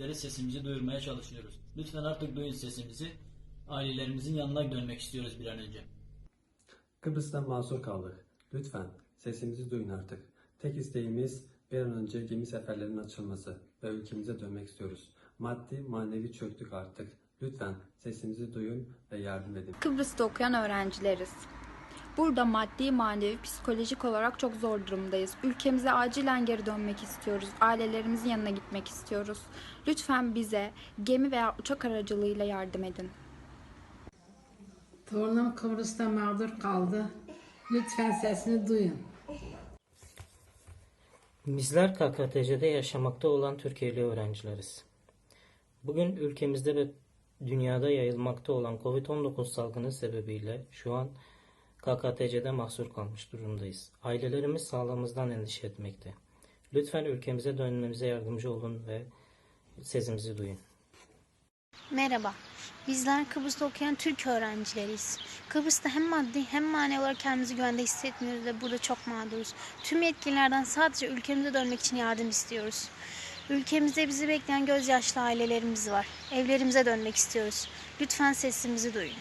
sizlere sesimizi duyurmaya çalışıyoruz. Lütfen artık duyun sesimizi. Ailelerimizin yanına dönmek istiyoruz bir an önce. Kıbrıs'ta mahsur kaldık. Lütfen sesimizi duyun artık. Tek isteğimiz bir an önce gemi seferlerinin açılması ve ülkemize dönmek istiyoruz. Maddi manevi çöktük artık. Lütfen sesimizi duyun ve yardım edin. Kıbrıs'ta okuyan öğrencileriz. Burada maddi, manevi, psikolojik olarak çok zor durumdayız. Ülkemize acilen geri dönmek istiyoruz. Ailelerimizin yanına gitmek istiyoruz. Lütfen bize gemi veya uçak aracılığıyla yardım edin. Torunum Kıbrıs'ta mağdur kaldı. Lütfen sesini duyun. Bizler KKTC'de yaşamakta olan Türkiye'li öğrencileriz. Bugün ülkemizde ve dünyada yayılmakta olan Covid-19 salgını sebebiyle şu an KKTC'de mahsur kalmış durumdayız. Ailelerimiz sağlığımızdan endişe etmekte. Lütfen ülkemize dönmemize yardımcı olun ve sesimizi duyun. Merhaba. Bizler Kıbrıs'ta okuyan Türk öğrencileriyiz. Kıbrıs'ta hem maddi hem manevi olarak kendimizi güvende hissetmiyoruz ve burada çok mağduruz. Tüm yetkililerden sadece ülkemize dönmek için yardım istiyoruz. Ülkemizde bizi bekleyen gözyaşlı ailelerimiz var. Evlerimize dönmek istiyoruz. Lütfen sesimizi duyun.